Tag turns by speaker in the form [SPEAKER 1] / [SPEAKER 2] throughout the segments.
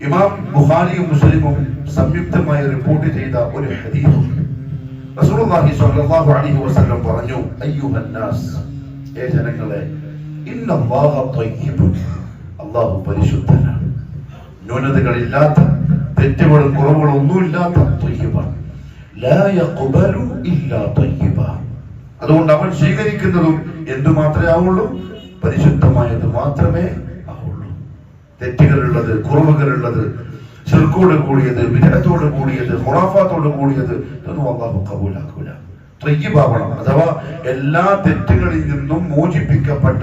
[SPEAKER 1] ഇമാം ബുഖാരിയും മുസ്ലിമും സംയുക്തമായി റിപ്പോർട്ട് ചെയ്ത ഒരു ഹദീസും റസൂലുള്ളാഹി സ്വല്ലല്ലാഹു അലൈഹി വസല്ലം പറഞ്ഞു അയ്യുഹന്നാസ് ഏ ജനങ്ങളെ ഇന്നല്ലാഹ ത്വയ്യിബുൻ അല്ലാഹു പരിശുദ്ധനാണ്. ന്യൂനതകളില്ലാത്ത തെറ്റുകളും കുറവുകളും ഒന്നുമില്ലാത്ത തയ്യിബാണ്. ലാ യഖ്ബലു ഇല്ലാ ത്വയ്യിബ അതുകൊണ്ട് അവൻ സ്വീകരിക്കുന്നതും എന്തു മാത്രമേ ആവുള്ളൂ? പരിശുദ്ധമായത് മാത്രമേ തെറ്റുകളുള്ളത് കുറവുകളുള്ളത് ചെറുക്കോട് കൂടിയത് വിജയത്തോട് കൂടിയത് ഹുറാഫാത്തോട് കൂടിയത് ഇതൊന്നും അള്ളാഹു കബൂലാക്കൂല ത്വയ്യിബാവണം അഥവാ എല്ലാ തെറ്റുകളിൽ നിന്നും മോചിപ്പിക്കപ്പെട്ട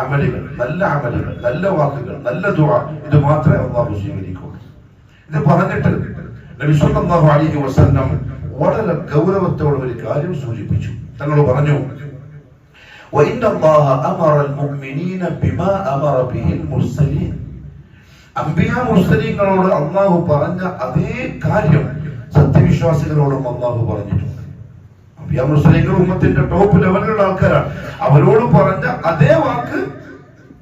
[SPEAKER 1] അമലുകൾ നല്ല അമലുകൾ നല്ല വാക്കുകൾ നല്ല ദുആ ഇത് മാത്രമേ അള്ളാഹു സ്വീകരിക്കുള്ളൂ ഇത് പറഞ്ഞിട്ട് നബി സല്ലല്ലാഹു അലൈഹി വസല്ലം വളരെ ഗൗരവത്തോടെ ഒരു കാര്യം സൂചിപ്പിച്ചു തങ്ങൾ പറഞ്ഞു وإن الله أمر المؤمنين بما أمر به المرسلين മുസ്ലിങ്ങളോട് അള്ളാഹു പറഞ്ഞ അതേ കാര്യം സത്യവിശ്വാസികളോടും അള്ളാഹു പറഞ്ഞിട്ടുണ്ട്. അമ്പിയാ മുസ്ലിങ്ങൾ ഉമ്മത്തിന്റെ ടോപ്പ് ലെവലിലുള്ള ആൾക്കാരാണ്. അവരോട് പറഞ്ഞ അതേ വാക്ക്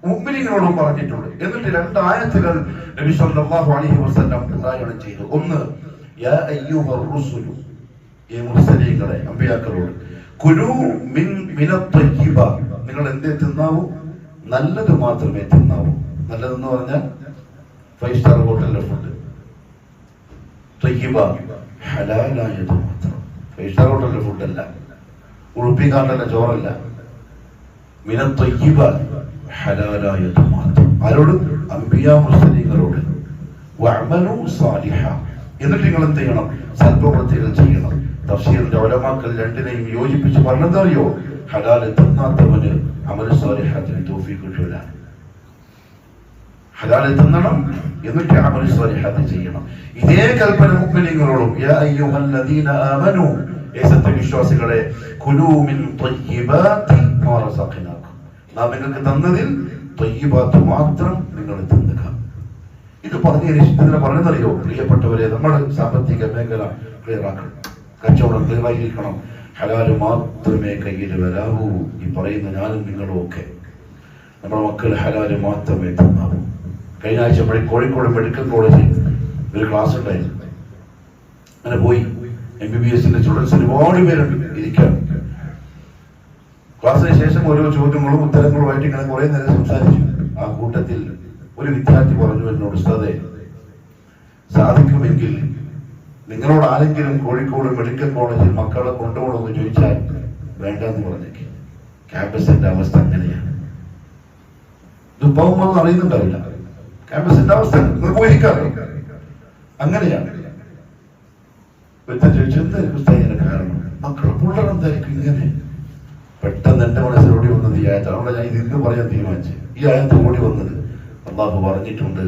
[SPEAKER 1] മുമ്പിലിങ്ങളോടും പറഞ്ഞിട്ടുണ്ട്. എന്നിട്ട് രണ്ട് ആയത്തുകൾ നബി സല്ലല്ലാഹു അലൈഹി വസല്ലം പാരായണം ചെയ്തു. ഒന്ന് യാ അയ്യുഹർ അമ്പിയാക്കളോട് കുലു മിൻ മിനത്തയ്യിബ നിങ്ങൾ എന്തേ തിന്നാവൂ? നല്ലത് മാത്രമേ തിന്നാവൂ. നല്ലതെന്ന് പറഞ്ഞാൽ ഫൈവ് സ്റ്റാർ ഹോട്ടലിലെ ഫുഡ് ത്വയ്യിബ ഹലാലായത് മാത്രം. ഫൈവ് സ്റ്റാർ ഹോട്ടലിലെ ഫുഡല്ല ഉളുപ്പിക്കാണ്ടല്ല ചോറല്ല. മിനത്തൊയ്യിബ ഹലാലായത് മാത്രം. ആരോട്? അമ്പിയ മുസ്ലിങ്ങളോട് വഅമലു സാലിഹ. എന്നിട്ട് നിങ്ങൾ എന്ത് ചെയ്യണം? സൽപ്രവൃത്തികൾ ചെയ്യണം. തഫ്സീറിന്റെ ഒലമാക്കൾ രണ്ടിനെയും യോജിപ്പിച്ച് പറഞ്ഞതറിയോ ഹലാൽ എത്തുന്നാത്തവന് അമൽ സാലിഹത്തിന് തോഫി കിട്ടൂല. ഹലാൽ തിന്നണം എന്നിട്ട് അമൽ സാലിഹാത്ത് ചെയ്യണം. ഇതേ കൽപ്പന മുഗ്മിനീങ്ങളോടും യാ അയ്യുഹല്ലദീന ആമനു ഏ സത്യവിശ്വാസികളെ കുലൂ മിൻ ത്വയ്യിബാതി മാ റസഖനാക്കും നാം നിങ്ങൾക്ക് തന്നതിൽ ത്വയ്യിബാത്ത് മാത്രം നിങ്ങൾ തിന്നുക. ഇത് പറഞ്ഞ രക്ഷിതനെ പറഞ്ഞതറിയോ പ്രിയപ്പെട്ടവരെ നമ്മുടെ സാമ്പത്തിക മേഖല ക്ലിയർ ആക്കണം കച്ചവടം ക്ലിയർ ആയിരിക്കണം. ഹലാൽ മാത്രമേ കയ്യിൽ വരാവൂ. ഈ പറയുന്ന ഞാനും നിങ്ങളും ഒക്കെ. നമ്മുടെ മക്കൾ ഹലാൽ മാത്രമേ തിന്നാവൂ. കഴിഞ്ഞ ആഴ്ച പഴയ കോഴിക്കോട് മെഡിക്കൽ കോളേജിൽ ഒരു ക്ലാസ് ഉണ്ടായിരുന്നു. അങ്ങനെ പോയി. എം ബി ബി എസിന്റെ സ്റ്റുഡൻസ് ഒരുപാട് പേരുണ്ട് ഇരിക്കാം ക്ലാസ്സിന് ശേഷം ഓരോ ചോദ്യങ്ങളും ഉത്തരങ്ങളുമായിട്ട് ഇങ്ങനെ കുറെ നേരം സംസാരിച്ചു. ആ കൂട്ടത്തിൽ ഒരു വിദ്യാർത്ഥി പറഞ്ഞു എന്നോട് ഉസ്താദെ സാധിക്കുമെങ്കിൽ നിങ്ങളോട് ആരെങ്കിലും കോഴിക്കോട് മെഡിക്കൽ കോളേജിൽ മക്കളെ കൊണ്ടുപോകണമെന്ന് ചോദിച്ചാൽ വേണ്ടെന്ന് പറഞ്ഞേക്ക്. ക്യാമ്പസിന്റെ അവസ്ഥ അങ്ങനെയാണ്. ഇത് പോകുമ്പോൾ അറിയുന്നുണ്ടാവില്ല. ക്യാമ്പസിന്റെ അവസ്ഥ പോയിരിക്കാറോ അങ്ങനെയാണ്. ഒരുത്തൻ ചോദിച്ചു എന്തായിരിക്കും ഉസ്താദ് ഇങ്ങനെ കാരണം മക്കളെ പിള്ളേർ എന്തായിരിക്കും ഇങ്ങനെ? പെട്ടെന്ന് എന്റെ മനസ്സിലോടി വന്നത് ഈ അവിടെ ഞാൻ ഇതിന് പറയാൻ തീരുമാനിച്ചു. ഈ ആയത്ത് ഓടി വന്നത് അള്ളാഹു പറഞ്ഞിട്ടുണ്ട്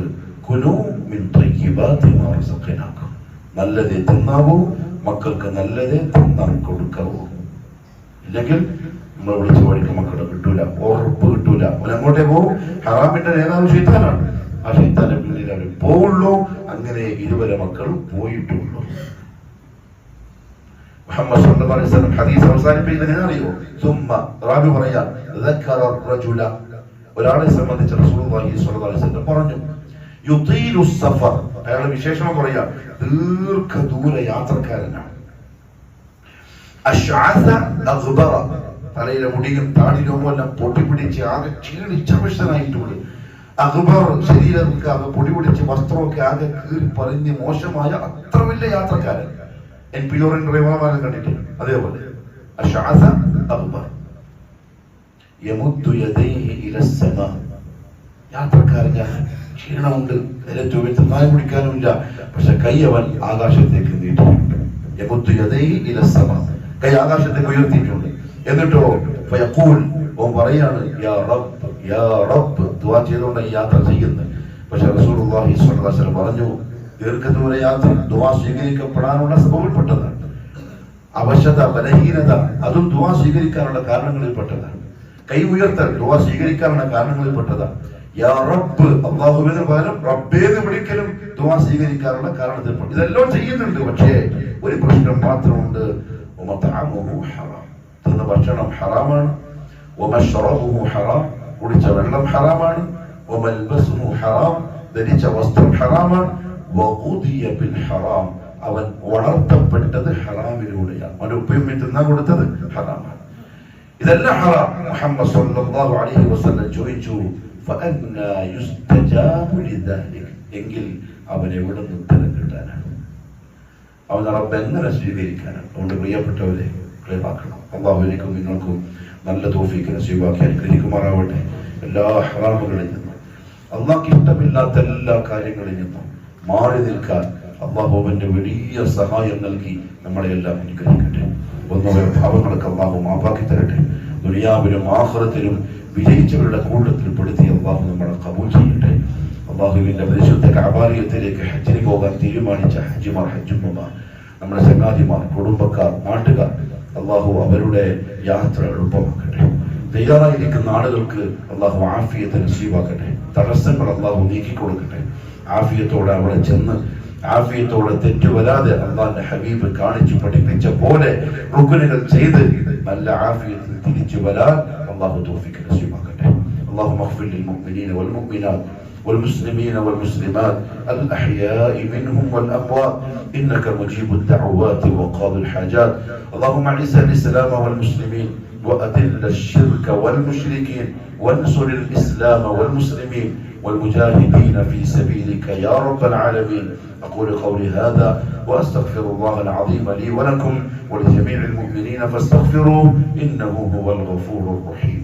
[SPEAKER 1] കുനു നല്ലതേ തിന്നാവൂ മക്കൾക്ക് നല്ലതേ തിന്നാൻ കൊടുക്കാവൂ. ഇല്ലെങ്കിൽ നമ്മൾ വിളിച്ചു വഴിക്ക് മക്കളെ കിട്ടൂല ഉറപ്പ് കിട്ടൂല. അങ്ങോട്ടേ പോകും ഹറാമിന്റെ നേതാവ് ഷെയ്ത്താനാണ്. പിന്നിൽ അവർ പോവുള്ളൂ. അങ്ങനെ ഇരുവരെ മക്കളും പോയിട്ടുള്ളൂ. മുഹമ്മദ് ഹദീസ് അറിയോ ഒരാളെ സംബന്ധിച്ച് പറഞ്ഞു യുതീലു സഫർ. വിശേഷണം പറയാ ദീർഘദൂര യാത്രക്കാരനാണ്. തലയിലെ മുടിയും താടിലും എല്ലാം പൊട്ടിപ്പിടിച്ച് ആകെ ക്ഷീണിച്ചവശനായിട്ടുണ്ട് അക്ബർ ശരീരമൊക്കെ ആകെ പൊടി പിടിച്ച് വസ്ത്രമൊക്കെ ആകെ കീറി പറഞ്ഞ് മോശമായ അത്ര വലിയ യാത്രക്കാരൻ. എൻ പി ഓറിൻ ഡ്രൈവർമാരെ കണ്ടിട്ട് അതേപോലെ. അശ്അസ അക്ബർ യമുദ്ദു യദൈഹി ഇല സമാ യാത്രക്കാരൻ ഞാൻ ക്ഷീണമുണ്ട് നായ കുടിക്കാനുമില്ല. പക്ഷെ കൈ അവൻ ആകാശത്തേക്ക് നീട്ടിയിട്ടുണ്ട്. കൈ ആകാശത്തേക്ക് ഉയർത്തിയിട്ടുണ്ട്. എന്നിട്ടോ ഫയഖൂൽ ഓൻ പറയാണ് യാ റബ്ബ് യാ റബ്ബ്. ദുആ ചെയ്തുകൊണ്ട് യാത്ര ചെയ്യുന്നത് പക്ഷെ റസൂലുള്ളാഹി സ്വല്ലല്ലാഹു അലൈഹി വസല്ലം പറഞ്ഞു ദീർഘദൂര യാത്ര ദുആ സ്വീകരിക്കപ്പെടാനുള്ള സ്വഭാവപ്പെട്ടതാണ് അവശത ബലഹീനത അതും ദുആ സ്വീകരിക്കാനുള്ള കാരണങ്ങളിൽപ്പെട്ടതാണ്. കൈ ഉയർത്തൽ ദുആ സ്വീകരിക്കാനുള്ള കാരണങ്ങളിൽപ്പെട്ടതാണ്. യാ റബ്ബ് അള്ളാഹുവിന് പകരം റബ്ബേന്ന് വിളിക്കലും ദുആ സ്വീകരിക്കാനുള്ള കാരണത്തിൽപ്പെട്ടു. ഇതെല്ലാം ചെയ്യുന്നുണ്ട് പക്ഷേ ഒരു പ്രശ്നം മാത്രമുണ്ട്. ഹറാം. തിന്ന ഭക്ഷണം ഹറാമാണ്. ഹറാം കുടിച്ച വെള്ളം ഹറാമാണ്. ഹറാം ധരിച്ച വസ്ത്രം ഹറാമാണ്. ഹറാം അവൻ വളർത്തപ്പെട്ടത് ഹറാമിലൂടെയാണ്. അവൻ ഉപ്പയും തിന്നാൻ കൊടുത്തത് ഹറാമാണ്. ഇതെല്ലാം ഹറാം. മുഹമ്മദ് സല്ലല്ലാഹു അലൈഹി വസല്ലം ചോദിച്ചു ഫഅന്നാ യുസ്തജാബു ലിദാലിക്? എങ്കിൽ അവൻ എവിടെ നിന്ന് ഉത്തരം കിട്ടാനാണ്? അവൻ റബ്ബ് എങ്ങനെ സ്വീകരിക്കാനാണ്? അതുകൊണ്ട് പ്രിയപ്പെട്ടവരെ ക്ലിയറാക്കണം അള്ളാഹു എനിക്കും നിങ്ങൾക്കും നല്ല തോഫിക്ക് നസീബാക്കി അനുഗ്രഹിക്കുമാറാവട്ടെ. എല്ലാ ഹറാമുകളിൽ നിന്നും അള്ളാഹ്ക്ക് ഇഷ്ടമില്ലാത്ത എല്ലാ കാര്യങ്ങളിൽ നിന്നും മാറി നിൽക്കാൻ അള്ളാഹുവിന്റെ വലിയ സഹായം നൽകി നമ്മളെ എല്ലാം അനുഗ്രഹിക്കട്ടെ ഒന്നുപോലെ ഭാവങ്ങൾക്ക് അള്ളാഹു മാപ്പാക്കി തരട്ടെ. ദുനിയാവിലും ആഹ്റത്തിലും വിജയിച്ചവരുടെ കൂട്ടത്തിൽ പെടുത്തി അള്ളാഹു നമ്മളെ കബൂൽ ചെയ്യട്ടെ. അള്ളാഹുവിന്റെ പരിശുദ്ധ കബാലയത്തിലേക്ക് ഹജ്ജിന് പോകാൻ തീരുമാനിച്ച ഹജ്ജിമാർ ഹജ്ജുമ്മമാർ നമ്മുടെ ചങ്ങാതിമാർ കുടുംബക്കാർ നാട്ടുകാർ അള്ളാഹു അവരുടെ യാത്ര എളുപ്പമാക്കട്ടെ തയ്യാറായിരിക്കുന്ന ആളുകൾക്ക് അള്ളാഹു ആഫിയത്തെ നിശ്ചയമാക്കട്ടെ തടസ്സങ്ങൾ അള്ളാഹു നീക്കിക്കൊടുക്കട്ടെ. ആഫിയത്തോടെ അവിടെ ചെന്ന് ആഫിയത്തോടെ തെറ്റുവരാതെ അള്ളാഹിന്റെ ഹബീബ് കാണിച്ചു പഠിപ്പിച്ച പോലെ റുക്കുനുകൾ ചെയ്ത് നല്ല ആഫിയത്തിൽ തിരിച്ചു വരാൻ അള്ളാഹു തോഫിക്ക് നിശ്ചയമാക്കട്ടെ അള്ളാഹു മഹ്ഫിൽ മുഅ്മിനീന വൽ والمسلمين والمسلمات الأحياء منهم والأموات. إنك مجيب الدعوات وقاضي الحاجات. اللهم اعز الإسلام والمسلمين وأذل الشرك والمشركين وانصر الإسلام والمسلمين والمجاهدين في سبيلك يا رب العالمين. أقول قولي هذا وأستغفر الله العظيم لي ولكم ولجميع المؤمنين فاستغفروه إنه هو الغفور الرحيم.